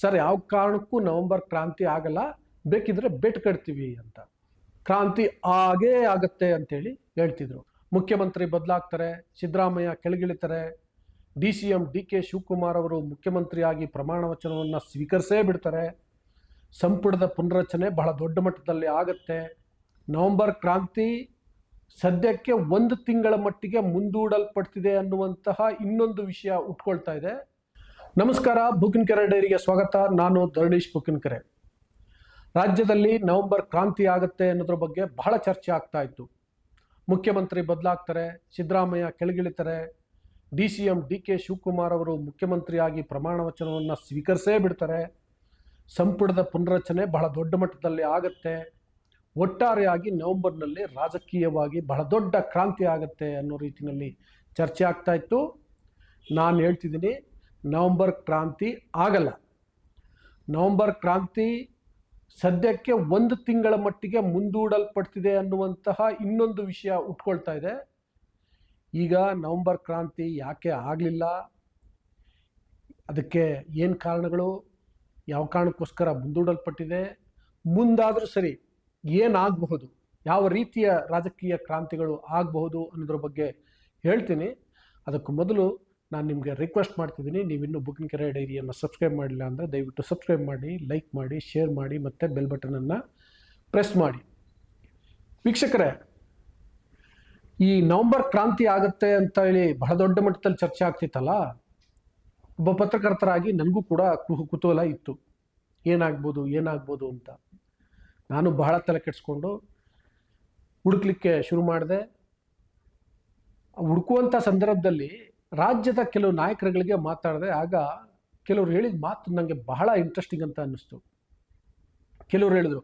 Sir, ಯಾವ ಕಾರಣಕ್ಕೂ November ಕ್ರಾಂತಿ ಆಗಲ್ಲ, ಬೇಕಿದ್ರೆ ಬೆಟ್ ಕಟ್ತೀವಿ ಅಂತ. ಕ್ರಾಂತಿ ಆಗೇ ಆಗತ್ತೆ ಅಂತೇಳಿ ಹೇಳ್ತಿದ್ರು. ಮುಖ್ಯಮಂತ್ರಿ ಬದಲಾಗ್ತಾರೆ, Siddaramaiah ಕೆಳಗಿಳಿತಾರೆ, D C M, D K Shivakumar ಅವರು ಮುಖ್ಯಮಂತ್ರಿಯಾಗಿ ಪ್ರಮಾಣ ವಚನವನ್ನು ಸ್ವೀಕರಿಸೇ ಬಿಡ್ತಾರೆ. ಸಂಪುಟದ ಪುನರಚನೆ ಬಹಳ ದೊಡ್ಡ ಮಟ್ಟದಲ್ಲಿ ಆಗತ್ತೆ. ನವೆಂಬರ್ ಕ್ರಾಂತಿ ಸದ್ಯಕ್ಕೆ ಒಂದು ತಿಂಗಳ ಮಟ್ಟಿಗೆ ಮುಂದೂಡಲ್ಪಡ್ತಿದೆ ಅನ್ನುವಂತಹ ಇನ್ನೊಂದು ವಿಷಯ ಉಟ್ಕೊಳ್ತಾ ಇದೆ. ನಮಸ್ಕಾರ ಬುಕಿನ್ಕೆರೆ ಡೈರಿಗೆ ಸ್ವಾಗತ. ನಾನು ಧರಣೀಶ್ ಬುಕಿನ್ಕೆರೆ ರಾಜ್ಯದಲ್ಲಿ ನವೆಂಬರ್ ಕ್ರಾಂತಿ ಆಗುತ್ತೆ ಅನ್ನೋದ್ರ ಬಗ್ಗೆ ಬಹಳ ಚರ್ಚೆ ಆಗ್ತಾ ಇತ್ತು. ಮುಖ್ಯಮಂತ್ರಿ ಬದಲಾಗ್ತಾರೆ, Siddaramaiah ಕೆಳಗಿಳಿತಾರೆ. D C M D K Shivakumar ಅವರು ಮುಖ್ಯಮಂತ್ರಿಯಾಗಿ ಪ್ರಮಾಣ ವಚನವನ್ನು ಸ್ವೀಕರಿಸೇ ಬಿಡ್ತಾರೆ. ಸಂಪುಟದ ಪುನರಚನೆ ಬಹಳ ದೊಡ್ಡ ಮಟ್ಟದಲ್ಲಿ ಆಗುತ್ತೆ. ಒಟ್ಟಾರೆಯಾಗಿ ನವೆಂಬರ್ನಲ್ಲಿ ರಾಜಕೀಯವಾಗಿ ಬಹಳ ದೊಡ್ಡ ಕ್ರಾಂತಿ ಆಗುತ್ತೆ ಅನ್ನೋ ರೀತಿಯಲ್ಲಿ ಚರ್ಚೆ ಆಗ್ತಾ ಇತ್ತು. ನಾನು ಹೇಳ್ತಿದ್ದೀನಿ ನವೆಂಬರ್ ಕ್ರಾಂತಿ ಆಗಲ್ಲ. ನವೆಂಬರ್ ಕ್ರಾಂತಿ ಸದ್ಯಕ್ಕೆ ಒಂದು ತಿಂಗಳ ಮಟ್ಟಿಗೆ ಮುಂದೂಡಲ್ಪಡ್ತಿದೆ ಅನ್ನುವಂತಹ ಇನ್ನೊಂದು ವಿಷಯ ಉಟ್ಕೊಳ್ತಾ ಇದೆ. ಈಗ ನವೆಂಬರ್ ಕ್ರಾಂತಿ ಯಾಕೆ ಆಗಲಿಲ್ಲ? ಅದಕ್ಕೆ ಏನು ಕಾರಣಗಳು? ಯಾವ ಕಾರಣಕ್ಕೋಸ್ಕರ ಮುಂದೂಡಲ್ಪಟ್ಟಿದೆ? ಮುಂದಾದರೂ ಸರಿ ಏನಾಗಬಹುದು? ಯಾವ ರೀತಿಯ ರಾಜಕೀಯ ಕ್ರಾಂತಿಗಳು ಆಗಬಹುದು ಅನ್ನೋದ್ರ ಬಗ್ಗೆ ಹೇಳ್ತೀನಿ. ಅದಕ್ಕೂ ಮೊದಲು ನಾನು ನಿಮಗೆ ರಿಕ್ವೆಸ್ಟ್ ಮಾಡ್ತಿದ್ದೀನಿ ನೀವಿನ್ನೂ ಬುಕಿಂಗ್ ಕೆರೆ ಡೈರಿಯನ್ನು ಸಬ್ಸ್ಕ್ರೈಬ್ ಮಾಡಿಲ್ಲ ಅಂದರೆ ದಯವಿಟ್ಟು ಸಬ್ಸ್ಕ್ರೈಬ್ ಮಾಡಿ ಲೈಕ್ ಮಾಡಿ ಶೇರ್ ಮಾಡಿ, ಮತ್ತು ಬೆಲ್ ಬಟನನ್ನು ಪ್ರೆಸ್ ಮಾಡಿ. ವೀಕ್ಷಕರೇ, ಈ ನವೆಂಬರ್ ಕ್ರಾಂತಿ ಆಗುತ್ತೆ ಅಂತ ಹೇಳಿ ಬಹಳ ದೊಡ್ಡ ಮಟ್ಟದಲ್ಲಿ ಚರ್ಚೆ ಆಗ್ತಿತ್ತಲ್ಲ? ಒಬ್ಬ ಪತ್ರಕರ್ತರಾಗಿ ನನಗೂ ಕೂಡ ಕುತೂಹಲ ಇತ್ತು. ಏನಾಗ್ಬೋದು ಏನಾಗ್ಬೋದು ಅಂತ. ನಾನು ಬಹಳ ತಲೆ ಕೆಡಿಸ್ಕೊಂಡು ಹುಡುಕ್ಲಿಕ್ಕೆ ಶುರು ಮಾಡಿದೆ. ಹುಡುಕುವಂಥ ಸಂದರ್ಭದಲ್ಲಿ ರಾಜ್ಯದ ಕೆಲವು ನಾಯಕರುಗಳಿಗೆ ಮಾತಾಡಿದೆ, ಆಗ ಕೆಲವರು ಹೇಳಿದ ಮಾತು ನನಗೆ ಬಹಳ ಇಂಟ್ರೆಸ್ಟಿಂಗ್ ಅಂತ ಅನ್ನಿಸ್ತು. ಕೆಲವರು ಹೇಳಿದರು,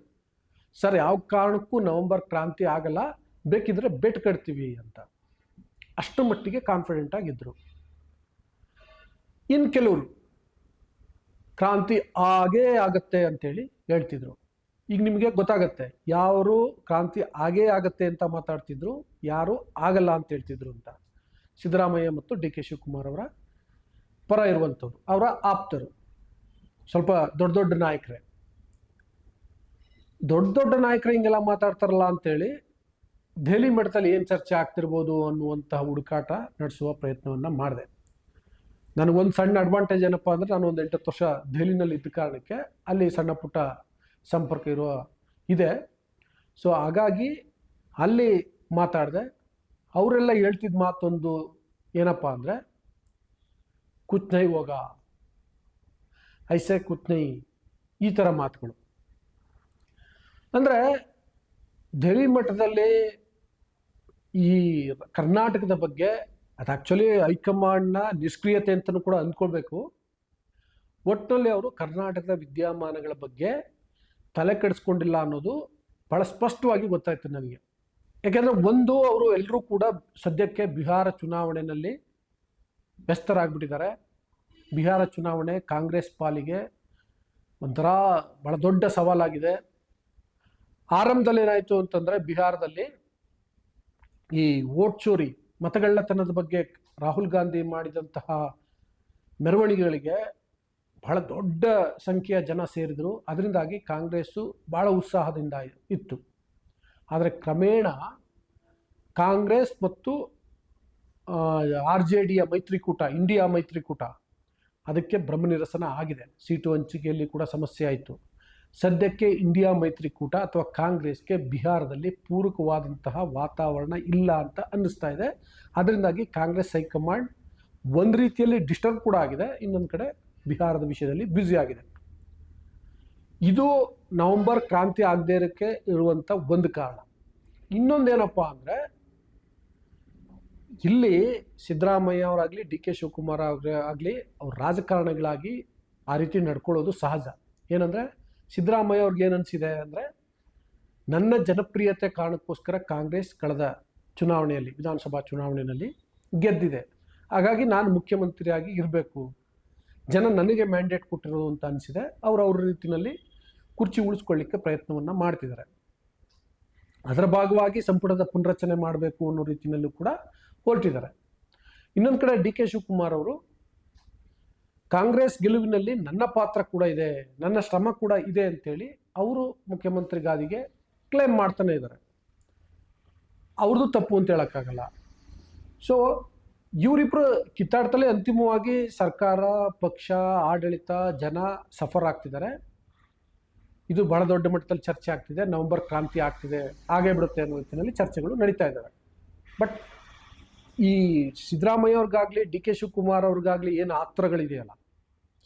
ಸರ್, ಯಾವ ಕಾರಣಕ್ಕೂ ನವೆಂಬರ್ ಕ್ರಾಂತಿ ಆಗಲ್ಲ, ಬೇಕಿದ್ರೆ ಬೆಟ್ ಕಟ್ತೀವಿ ಅಂತ. ಅಷ್ಟು ಮಟ್ಟಿಗೆ ಕಾನ್ಫಿಡೆಂಟ್ ಆಗಿದ್ದರು ಇನ್ನು ಕೆಲವರು, ಕ್ರಾಂತಿ ಆಗೇ ಆಗತ್ತೆ ಅಂತೇಳಿ ಹೇಳ್ತಿದ್ರು. ಈಗ ನಿಮಗೆ ಗೊತ್ತಾಗತ್ತೆ, ಯಾರು ಕ್ರಾಂತಿ ಆಗೇ ಆಗತ್ತೆ ಅಂತ ಮಾತಾಡ್ತಿದ್ರು, ಯಾರು ಆಗಲ್ಲ ಅಂತ ಹೇಳ್ತಿದ್ರು ಅಂತ. ಸಿದ್ದರಾಮಯ್ಯ ಮತ್ತು ಡಿ ಕೆ ಶಿವಕುಮಾರ್ ಅವರ ಪರ ಇರುವಂಥವ್ರು. ಅವರ ಆಪ್ತರು. ಸ್ವಲ್ಪ ದೊಡ್ಡ ದೊಡ್ಡ ನಾಯಕರೇ. ದೊಡ್ಡ ದೊಡ್ಡ ನಾಯಕರು ಹಿಂಗೆಲ್ಲ ಮಾತಾಡ್ತಾರಲ್ಲ ಅಂತೇಳಿ ದೆಹಲಿ ಮಟ್ಟದಲ್ಲಿ ಏನು ಚರ್ಚೆ ಆಗ್ತಿರ್ಬೋದು ಅನ್ನುವಂತಹ ಹುಡುಕಾಟ ನಡೆಸುವ ಪ್ರಯತ್ನವನ್ನು ಮಾಡಿದೆ. ನನಗೊಂದು ಸಣ್ಣ ಅಡ್ವಾಂಟೇಜ್ ಏನಪ್ಪ ಅಂದರೆ ನಾನು ಒಂದು ಎಂಟತ್ತು ವರ್ಷ ದೆಹಲಿನಲ್ಲಿ ಇದ್ದ ಕಾರಣಕ್ಕೆ ಅಲ್ಲಿ ಸಣ್ಣ ಪುಟ್ಟ ಸಂಪರ್ಕ ಇರುವ ಇದೆ. ಸೊ ಹಾಗಾಗಿ ಅಲ್ಲಿ ಮಾತಾಡಿದೆ. ಅವರೆಲ್ಲ ಹೇಳ್ತಿದ್ದ ಮಾತೊಂದು ಏನಪ್ಪ ಅಂದರೆ, ಕುತ್ನೈ ಹೋಗ. ಐಸೆ ಕುತ್ನೈ, ಈ ಥರ ಮಾತುಗಳು. ಅಂದರೆ ದೆಹಲಿ ಮಟ್ಟದಲ್ಲಿ ಈ ಕರ್ನಾಟಕದ ಬಗ್ಗೆ, ಅದು ಆ್ಯಕ್ಚುಲಿ ಹೈಕಮಾಂಡ್ನ ನಿಷ್ಕ್ರಿಯತೆ ಅಂತಲೂ ಕೂಡ ಅಂದ್ಕೊಳ್ಬೇಕು. ಒಟ್ಟಿನಲ್ಲಿ ಅವರು ಕರ್ನಾಟಕದ ವಿದ್ಯಮಾನಗಳ ಬಗ್ಗೆ ತಲೆ ಕೆಡಿಸ್ಕೊಂಡಿಲ್ಲ ಅನ್ನೋದು ಭಾಳ ಸ್ಪಷ್ಟವಾಗಿ ಗೊತ್ತಾಯ್ತು ನನಗೆ. ಯಾಕೆಂದರೆ ಒಂದು ಅವರು ಎಲ್ಲರೂ ಕೂಡ ಸದ್ಯಕ್ಕೆ ಬಿಹಾರ ಚುನಾವಣೆಯಲ್ಲಿ ವ್ಯಸ್ತರಾಗ್ಬಿಟ್ಟಿದ್ದಾರೆ. ಬಿಹಾರ ಚುನಾವಣೆ ಕಾಂಗ್ರೆಸ್ ಪಾಲಿಗೆ ಒಂಥರ ಭಾಳ ದೊಡ್ಡ ಸವಾಲಾಗಿದೆ. ಆರಂಭದಲ್ಲಿ ಏನಾಯಿತು ಅಂತಂದರೆ ಬಿಹಾರದಲ್ಲಿ ಈ ವೋಟ್ ಚೋರಿ, ಮತಗಳ್ಳತನದ ಬಗ್ಗೆ ರಾಹುಲ್ ಗಾಂಧಿ ಮಾಡಿದಂತಹ ಮೆರವಣಿಗೆಗಳಿಗೆ ಬಹಳ ದೊಡ್ಡ ಸಂಖ್ಯೆಯ ಜನ ಸೇರಿದರು. ಅದರಿಂದಾಗಿ ಕಾಂಗ್ರೆಸ್ಸು ಭಾಳ ಉತ್ಸಾಹದಿಂದ ಇತ್ತು. ಆದರೆ ಕ್ರಮೇಣ ಕಾಂಗ್ರೆಸ್ ಮತ್ತು ಆರ್ ಜೆ ಡಿಯ ಮೈತ್ರಿಕೂಟ, ಇಂಡಿಯಾ ಮೈತ್ರಿಕೂಟ, ಅದಕ್ಕೆ ಬ್ರಹ್ಮನಿರಸನ ಆಗಿದೆ. ಸೀಟು ಹಂಚಿಕೆಯಲ್ಲಿ ಕೂಡ ಸಮಸ್ಯೆ ಆಯಿತು. ಸದ್ಯಕ್ಕೆ ಇಂಡಿಯಾ ಮೈತ್ರಿಕೂಟ ಅಥವಾ ಕಾಂಗ್ರೆಸ್ಗೆ ಬಿಹಾರದಲ್ಲಿ ಪೂರಕವಾದಂತಹ ವಾತಾವರಣ ಇಲ್ಲ ಅಂತ ಅನ್ನಿಸ್ತಾ ಇದೆ. ಅದರಿಂದಾಗಿ ಕಾಂಗ್ರೆಸ್ ಹೈಕಮಾಂಡ್ ಒಂದು ರೀತಿಯಲ್ಲಿ ಡಿಸ್ಟರ್ಬ್ ಕೂಡ ಆಗಿದೆ. ಇನ್ನೊಂದು ಕಡೆ ಬಿಹಾರದ ವಿಷಯದಲ್ಲಿ ಬ್ಯುಸಿ ಆಗಿದೆ. ಇದು ನವೆಂಬರ್ ಕ್ರಾಂತಿ ಆಗದೇ ಇರೋಕ್ಕೆ ಇರುವಂಥ ಒಂದು ಕಾರಣ. ಇನ್ನೊಂದೇನಪ್ಪ ಅಂದರೆ, ಇಲ್ಲಿ ಸಿದ್ದರಾಮಯ್ಯ ಅವರಾಗಲಿ, ಡಿ ಕೆ ಶಿವಕುಮಾರ್ ಅವ್ರ ಆಗಲಿ ಅವ್ರ ರಾಜಕಾರಣಗಳಾಗಿ ಆ ರೀತಿ ನಡ್ಕೊಳ್ಳೋದು ಸಹಜ. ಏನಂದರೆ, ಸಿದ್ದರಾಮಯ್ಯ ಅವ್ರಿಗೆ ಏನು ಅನಿಸಿದೆ ಅಂದರೆ, ನನ್ನ ಜನಪ್ರಿಯತೆ ಕಾರಣಕ್ಕೋಸ್ಕರ ಕಾಂಗ್ರೆಸ್ ಕಳೆದ ಚುನಾವಣೆಯಲ್ಲಿ, ವಿಧಾನಸಭಾ ಚುನಾವಣೆಯಲ್ಲಿ ಗೆದ್ದಿದೆ. ಹಾಗಾಗಿ ನಾನು ಮುಖ್ಯಮಂತ್ರಿಯಾಗಿ ಇರಬೇಕು. ಜನ ನನಗೆ ಮ್ಯಾಂಡೇಟ್ ಕೊಟ್ಟಿರೋದು ಅಂತ ಅನಿಸಿದೆ. ಅವರು ಅವ್ರ ರೀತಿಯಲ್ಲಿ ಕುರ್ಚಿ ಉಳಿಸ್ಕೊಳ್ಳಿಕ್ಕೆ ಪ್ರಯತ್ನವನ್ನು ಮಾಡ್ತಿದ್ದಾರೆ. ಅದರ ಭಾಗವಾಗಿ ಸಂಪುಟದ ಪುನರಚನೆ ಮಾಡಬೇಕು ಅನ್ನೋ ರೀತಿಯಲ್ಲೂ ಕೂಡ ಹೊರಟಿದ್ದಾರೆ. ಇನ್ನೊಂದು ಕಡೆ ಡಿ ಕೆ ಶಿವಕುಮಾರ್ ಅವರು, ಕಾಂಗ್ರೆಸ್ ಗೆಲುವಿನಲ್ಲಿ ನನ್ನ ಪಾತ್ರ ಕೂಡ ಇದೆ, ನನ್ನ ಶ್ರಮ ಕೂಡ ಇದೆ ಅಂತೇಳಿ ಅವರು ಮುಖ್ಯಮಂತ್ರಿ ಗಾದಿಗೆ ಕ್ಲೇಮ್ ಮಾಡ್ತಾನೆ ಇದ್ದಾರೆ. ಅವ್ರದ್ದು ತಪ್ಪು ಅಂತ ಹೇಳೋಕ್ಕಾಗಲ್ಲ. ಸೊ ಇವರಿಬ್ರು ಕಿತ್ತಾಡ್ತಲೇ ಅಂತಿಮವಾಗಿ ಸರ್ಕಾರ, ಪಕ್ಷ, ಆಡಳಿತ, ಜನ ಸಫರ್ ಆಗ್ತಿದ್ದಾರೆ. ಇದು ಬಹಳ ದೊಡ್ಡ ಮಟ್ಟದಲ್ಲಿ ಚರ್ಚೆ ಆಗ್ತಿದೆ. ನವೆಂಬರ್ ಕ್ರಾಂತಿ ಆಗ್ತಿದೆ. ಆಗೇ ಬಿಡುತ್ತೆ ಅನ್ನೋ ನಿಟ್ಟಿನಲ್ಲಿ ಚರ್ಚೆಗಳು ನಡೀತಾ ಇದ್ದಾವೆ ಬಟ್ ಈ ಸಿದ್ದರಾಮಯ್ಯ ಅವ್ರಿಗಾಗಲಿ, ಡಿ ಕೆ ಶಿವಕುಮಾರ್ ಅವ್ರಿಗಾಗಲಿ ಏನು ಆತ್ರಗಳಿದೆಯಲ್ಲ?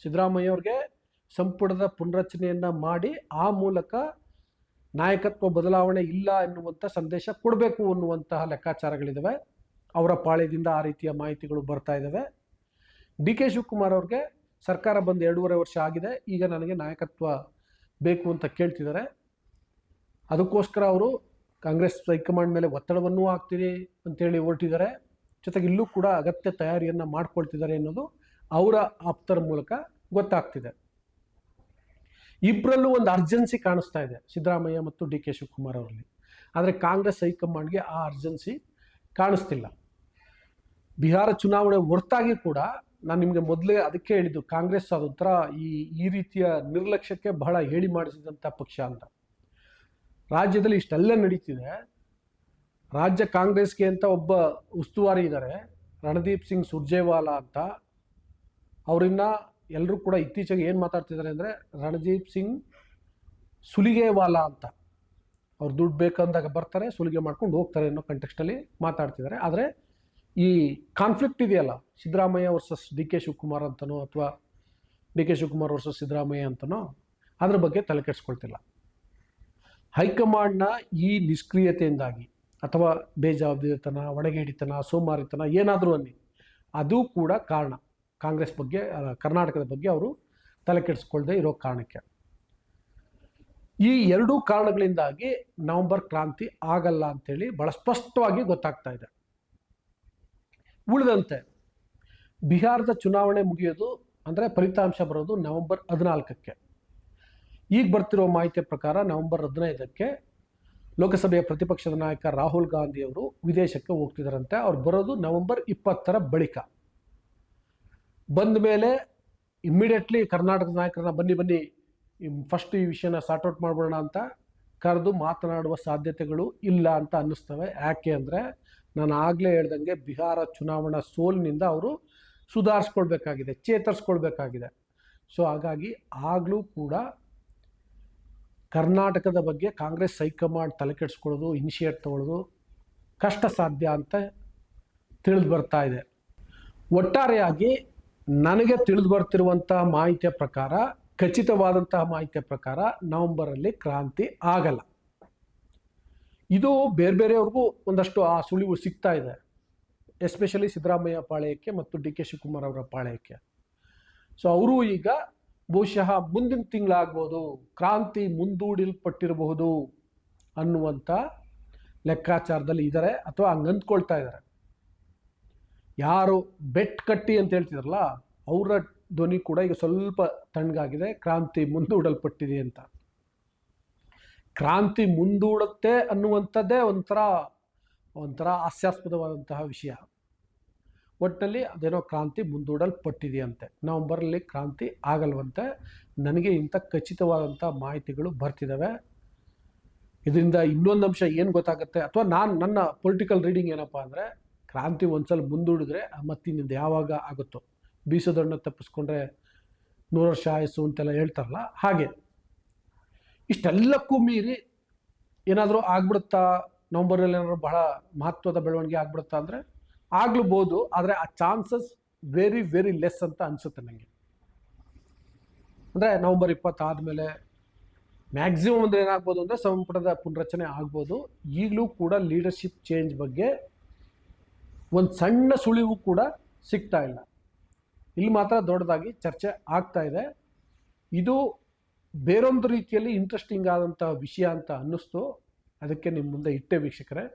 ಸಿದ್ದರಾಮಯ್ಯ ಅವ್ರಿಗೆ ಸಂಪುಟದ ಪುನರಚನೆಯನ್ನು ಮಾಡಿ ಆ ಮೂಲಕ ನಾಯಕತ್ವ ಬದಲಾವಣೆ ಇಲ್ಲ ಎನ್ನುವಂಥ ಸಂದೇಶ ಕೊಡಬೇಕು ಅನ್ನುವಂತಹ ಲೆಕ್ಕಾಚಾರಗಳಿದ್ದಾವೆ ಅವರ ಪಾಳ್ಯದಿಂದ ಆ ರೀತಿಯ ಮಾಹಿತಿಗಳು ಬರ್ತಾ ಇದ್ದಾವೆ ಡಿ ಕೆ ಶಿವಕುಮಾರ್ ಅವ್ರಿಗೆ ಸರ್ಕಾರ ಬಂದು ಎರಡೂವರೆ ವರ್ಷ ಆಗಿದೆ. ಈಗ ನನಗೆ ನಾಯಕತ್ವ ಬೇಕು ಅಂತ ಕೇಳ್ತಿದ್ದಾರೆ. ಅದಕ್ಕೋಸ್ಕರ ಅವರು ಕಾಂಗ್ರೆಸ್ ಹೈಕಮಾಂಡ್ ಮೇಲೆ ಒತ್ತಡವನ್ನೂ ಹಾಕ್ತೀರಿ ಅಂತೇಳಿ ಹೊರಟಿದ್ದಾರೆ. ಜೊತೆಗೆ ಇಲ್ಲೂ ಕೂಡ ಅಗತ್ಯ ತಯಾರಿಯನ್ನು ಮಾಡ್ಕೊಳ್ತಿದ್ದಾರೆ ಅನ್ನೋದು ಅವರ ಆಪ್ತರ ಮೂಲಕ ಗೊತ್ತಾಗ್ತಿದೆ. ಇಬ್ಬರಲ್ಲೂ ಒಂದು ಅರ್ಜೆನ್ಸಿ ಕಾಣಿಸ್ತಾ ಇದೆ ಸಿದ್ದರಾಮಯ್ಯ ಮತ್ತು ಡಿ ಕೆ ಶಿವಕುಮಾರ್ ಅವರಲ್ಲಿ. ಆದರೆ ಕಾಂಗ್ರೆಸ್ ಹೈಕಮಾಂಡ್ಗೆ ಆ ಅರ್ಜೆನ್ಸಿ ಕಾಣಿಸ್ತಿಲ್ಲ. ಬಿಹಾರ ಚುನಾವಣೆ ಹೊರತಾಗಿ ಕೂಡ ನಾನು ನಿಮಗೆ ಮೊದಲೇ ಅದಕ್ಕೆ ಹೇಳಿದ್ದು, ಕಾಂಗ್ರೆಸ್ ಅದೊಂಥರ ಈ ಈ ರೀತಿಯ ನಿರ್ಲಕ್ಷ್ಯಕ್ಕೆ ಬಹಳ ಹೇಳಿ ಮಾಡಿಸಿದಂಥ ಪಕ್ಷ ಅಂತ. ರಾಜ್ಯದಲ್ಲಿ ಇಷ್ಟೆಲ್ಲ ನಡೀತಿದೆ. ರಾಜ್ಯ ಕಾಂಗ್ರೆಸ್ಗೆ ಅಂತ ಒಬ್ಬ ಉಸ್ತುವಾರಿ ಇದ್ದಾರೆ ರಣದೀಪ್ ಸಿಂಗ್ ಸುರ್ಜೇವಾಲಾ ಅಂತ. ಅವರನ್ನ ಎಲ್ಲರೂ ಕೂಡ ಇತ್ತೀಚೆಗೆ ಏನು ಮಾತಾಡ್ತಿದ್ದಾರೆ ಅಂದರೆ, ರಣದೀಪ್ ಸಿಂಗ್ ಸುಲಿಗೆವಾಲಾ ಅಂತ. ಅವ್ರು ದುಡ್ಡು ಬೇಕಂದಾಗ ಬರ್ತಾರೆ, ಸುಲಿಗೆ ಮಾಡ್ಕೊಂಡು ಹೋಗ್ತಾರೆ ಅನ್ನೋ ಕಂಟೆಕ್ಸ್ಟಲ್ಲಿ ಮಾತಾಡ್ತಿದ್ದಾರೆ. ಆದರೆ ಈ ಕಾನ್ಫ್ಲಿಕ್ಟ್ ಇದೆಯಲ್ಲ? Siddaramaiah versus D K Shivakumar ಅಂತನೋ ಅಥವಾ D K Shivakumar versus Siddaramaiah ಅಂತನೋ ಅದ್ರ ಬಗ್ಗೆ ತಲೆ ಕೆಡಿಸ್ಕೊಳ್ತಿಲ್ಲ. ಹೈಕಮಾಂಡ್ನ ಈ ನಿಷ್ಕ್ರಿಯತೆಯಿಂದಾಗಿ ಅಥವಾ ಬೇಜವಾಬ್ದಾರಿತನ ಒಣಗೇಡಿತನ ಸೋಮಾರಿತನ ಏನಾದರೂ ಅನ್ನಿ, ಅದು ಕೂಡ ಕಾರಣ. ಕಾಂಗ್ರೆಸ್ ಬಗ್ಗೆ ಕರ್ನಾಟಕದ ಬಗ್ಗೆ ಅವರು ತಲೆ ಕೆಡಿಸ್ಕೊಳ್ದೆ ಇರೋ ಕಾರಣಕ್ಕೆ. ಈ ಎರಡೂ ಕಾರಣಗಳಿಂದಾಗಿ ನವೆಂಬರ್ ಕ್ರಾಂತಿ ಆಗಲ್ಲ ಅಂತೇಳಿ ಬಹಳ ಸ್ಪಷ್ಟವಾಗಿ ಗೊತ್ತಾಗ್ತಾ ಇದೆ. ಉಳಿದಂತೆ ಬಿಹಾರದ ಚುನಾವಣೆ ಮುಗಿಯೋದು ಅಂದರೆ ಫಲಿತಾಂಶ ಬರೋದು ನವೆಂಬರ್ ಹದಿನಾಲ್ಕಕ್ಕೆ. ಈಗ ಬರ್ತಿರೋ ಮಾಹಿತಿಯ ಪ್ರಕಾರ ನವೆಂಬರ್ ಹದಿನೈದಕ್ಕೆ ಲೋಕಸಭೆಯ ಪ್ರತಿಪಕ್ಷದ ನಾಯಕ ರಾಹುಲ್ ಗಾಂಧಿ ಅವರು ವಿದೇಶಕ್ಕೆ ಹೋಗ್ತಿದ್ದಾರಂತೆ ಅವ್ರು ಬರೋದು ನವೆಂಬರ್ ಇಪ್ಪತ್ತರ ಬಳಿಕ. ಬಂದ ಮೇಲೆ ಇಮ್ಮಿಡಿಯೇಟ್ಲಿ ಕರ್ನಾಟಕದ ನಾಯಕರನ್ನ ಬನ್ನಿ ಬನ್ನಿ ಫಸ್ಟ್ ಈ ವಿಷಯನ ಸಾರ್ಟ್ ಔಟ್ ಮಾಡ್ಬೋಣ ಅಂತ ಕರೆದು ಮಾತನಾಡುವ ಸಾಧ್ಯತೆಗಳು ಇಲ್ಲ ಅಂತ ಅನ್ನಿಸ್ತವೆ. ಯಾಕೆ ಅಂದರೆ ನಾನು ಆಗಲೇ ಹೇಳ್ದಂಗೆ ಬಿಹಾರ ಚುನಾವಣಾ ಸೋಲಿನಿಂದ ಅವರು ಸುಧಾರಿಸ್ಕೊಳ್ಬೇಕಾಗಿದೆ ಚೇತರಿಸ್ಕೊಳ್ಬೇಕಾಗಿದೆ ಸೊ ಹಾಗಾಗಿ ಆಗಲೂ ಕೂಡ ಕರ್ನಾಟಕದ ಬಗ್ಗೆ ಕಾಂಗ್ರೆಸ್ ಹೈಕಮಾಂಡ್ ತಲೆ ಕೆಡಿಸ್ಕೊಳ್ಳೋದು ಇನಿಷಿಯೇಟ್ ತಗೊಳ್ಳೋದು ಕಷ್ಟ ಸಾಧ್ಯ ಅಂತ ತಿಳಿದು ಬರ್ತಾ ಇದೆ. ಒಟ್ಟಾರೆಯಾಗಿ ನನಗೆ ತಿಳಿದು ಬರ್ತಿರುವಂಥ ಮಾಹಿತಿಯ ಪ್ರಕಾರ, ಖಚಿತವಾದಂತಹ ಮಾಹಿತಿಯ ಪ್ರಕಾರ ನವೆಂಬರಲ್ಲಿ ಕ್ರಾಂತಿ ಆಗಲ್ಲ. ಇದು ಬೇರೆ ಬೇರೆಯವ್ರಿಗೂ ಒಂದಷ್ಟು ಆ ಸುಳಿವು ಸಿಗ್ತಾ ಇದೆ. ಎಸ್ಪೆಷಲಿ ಸಿದ್ದರಾಮಯ್ಯ ಪಾಳ್ಯಕ್ಕೆ ಮತ್ತು ಡಿ ಕೆ ಶಿವಕುಮಾರ್ ಅವರ ಪಾಳ್ಯಕ್ಕೆ. ಸೊ ಅವರು ಈಗ ಬಹುಶಃ ಮುಂದಿನ ತಿಂಗಳಾಗ್ಬೋದು, ಕ್ರಾಂತಿ ಮುಂದೂಡಲ್ಪಟ್ಟಿರಬಹುದು ಅನ್ನುವಂಥ ಲೆಕ್ಕಾಚಾರದಲ್ಲಿ ಇದ್ದಾರೆ ಅಥವಾ ಹಂಗೆ ಅಂದ್ಕೊಳ್ತಾ ಇದ್ದಾರೆ ಯಾರು ಬೆಟ್ ಕಟ್ಟಿ ಅಂತ ಹೇಳ್ತಿದ್ರಲ್ಲ, ಅವರ ಧ್ವನಿ ಕೂಡ ಈಗ ಸ್ವಲ್ಪ ತಣ್ಣಗಾಗಿದೆ, ಕ್ರಾಂತಿ ಮುಂದೂಡಲ್ಪಟ್ಟಿದೆ ಅಂತ. ಕ್ರಾಂತಿ ಮುಂದೂಡುತ್ತೆ ಅನ್ನುವಂಥದ್ದೇ ಒಂಥರ ಒಂಥರ ಹಾಸ್ಯಾಸ್ಪದವಾದಂತಹ ವಿಷಯ. ಒಟ್ಟಿನಲ್ಲಿ ಅದೇನೋ ಕ್ರಾಂತಿ ಮುಂದೂಡಲ್ಪಟ್ಟಿದೆಯಂತೆ. ನವಂಬರಲ್ಲಿ ಕ್ರಾಂತಿ ಆಗಲ್ವಂತೆ. ನನಗೆ ಇಂಥ ಖಚಿತವಾದಂಥ ಮಾಹಿತಿಗಳು ಬರ್ತಿದ್ದಾವೆ ಇದರಿಂದ ಇನ್ನೊಂದು ಅಂಶ ಏನು ಗೊತ್ತಾಗುತ್ತೆ? ಅಥವಾ ನಾನು, ನನ್ನ ಪೊಲಿಟಿಕಲ್ ರೀಡಿಂಗ್ ಏನಪ್ಪ ಅಂದರೆ, ಕ್ರಾಂತಿ ಒಂದ್ಸಲ ಮುಂದೂಡಿದ್ರೆ ಮತ್ತಿನ್ನಿಂದ ಯಾವಾಗ ಆಗುತ್ತೋ? ಬೀಸೋದನ್ನು ತಪ್ಪಿಸ್ಕೊಂಡ್ರೆ ನೂರು ವರ್ಷ ಆಯಸ್ಸು ಅಂತೆಲ್ಲ ಹೇಳ್ತಾರಲ್ಲ, ಹಾಗೆ. ಇಷ್ಟೆಲ್ಲಕ್ಕೂ ಮೀರಿ ಏನಾದರೂ ಆಗ್ಬಿಡುತ್ತಾ? ನವಂಬರಲ್ಲಿ ಏನಾದರೂ ಬಹಳ ಮಹತ್ವದ ಬೆಳವಣಿಗೆ ಆಗ್ಬಿಡುತ್ತಾ ಅಂದರೆ ಆಗ್ಲೂಬೋದು, ಆದರೆ ಆ ಚಾನ್ಸಸ್ ವೆರಿ ವೆರಿ ಲೆಸ್ ಅಂತ ಅನಿಸುತ್ತೆ ನನಗೆ ಅಂದರೆ ನವಂಬರ್ ಇಪ್ಪತ್ತಾದಮೇಲೆ ಮ್ಯಾಕ್ಸಿಮಮ್ ಅಂದರೆ ಏನಾಗ್ಬೋದು ಅಂದರೆ ಸಂಪುಟದ ಪುನರಚನೆ ಆಗ್ಬೋದು. ಈಗಲೂ ಕೂಡ ಲೀಡರ್ಶಿಪ್ ಚೇಂಜ್ ಬಗ್ಗೆ ಒಂದು ಸಣ್ಣ ಸುಳಿವು ಕೂಡ ಸಿಗ್ತಾ ಇಲ್ಲ. ಇಲ್ಲಿ ಮಾತ್ರ ದೊಡ್ಡದಾಗಿ ಚರ್ಚೆ ಆಗ್ತಾ ಇದೆ. ಇದು ಬೇರೊಂದು ರೀತಿಯಲ್ಲಿ ಇಂಟ್ರೆಸ್ಟಿಂಗ್ ಆದಂಥ ವಿಷಯ ಅಂತ ಅನ್ನಿಸ್ತು. ಅದಕ್ಕೆ ನಿಮ್ಮ ಮುಂದೆ ಇಟ್ಟೆ ವೀಕ್ಷಕರೇ.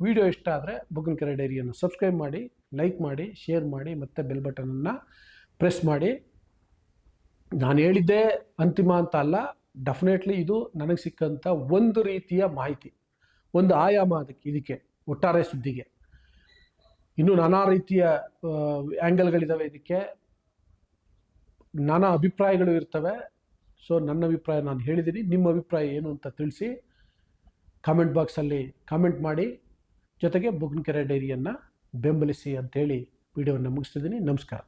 ವಿಡಿಯೋ ಇಷ್ಟ ಆದರೆ ಬುಗನ್ಕೆರೆ ಡೈರಿಯನ್ನು ಸಬ್ಸ್ಕ್ರೈಬ್ ಮಾಡಿ ಲೈಕ್ ಮಾಡಿ ಶೇರ್ ಮಾಡಿ, ಮತ್ತು ಬೆಲ್ ಬಟನನ್ನು ಪ್ರೆಸ್ ಮಾಡಿ. ನಾನು ಹೇಳಿದ್ದೆ ಅಂತಿಮ ಅಂತ ಅಲ್ಲ ಡೆಫಿನೆಟ್ಲಿ ಇದು ನನಗೆ ಸಿಕ್ಕಂಥ ಒಂದು ರೀತಿಯ ಮಾಹಿತಿ, ಒಂದು ಆಯಾಮ ಅದಕ್ಕೆ, ಇದಕ್ಕೆ, ಒಟ್ಟಾರೆ ಸುದ್ದಿಗೆ. ಇನ್ನೂ ನಾನಾ ರೀತಿಯ ಆ್ಯಂಗಲ್ಗಳಿದ್ದಾವೆ ಇದಕ್ಕೆ. ನಾನಾ ಅಭಿಪ್ರಾಯಗಳು ಇರ್ತವೆ. ಸೊ ನನ್ನ ಅಭಿಪ್ರಾಯ ನಾನು ಹೇಳಿದ್ದೀನಿ. ನಿಮ್ಮ ಅಭಿಪ್ರಾಯ ಏನು ಅಂತ ತಿಳಿಸಿ ಕಾಮೆಂಟ್ ಬಾಕ್ಸಲ್ಲಿ ಕಾಮೆಂಟ್ ಮಾಡಿ. ಜೊತೆಗೆ ಬುಗ್ನಕೆರೆ ಡೈರಿಯನ್ನು ಬೆಂಬಲಿಸಿ ಅಂತೇಳಿ ವಿಡಿಯೋವನ್ನು ಮುಗಿಸ್ತಿದ್ದೀನಿ. ನಮಸ್ಕಾರ.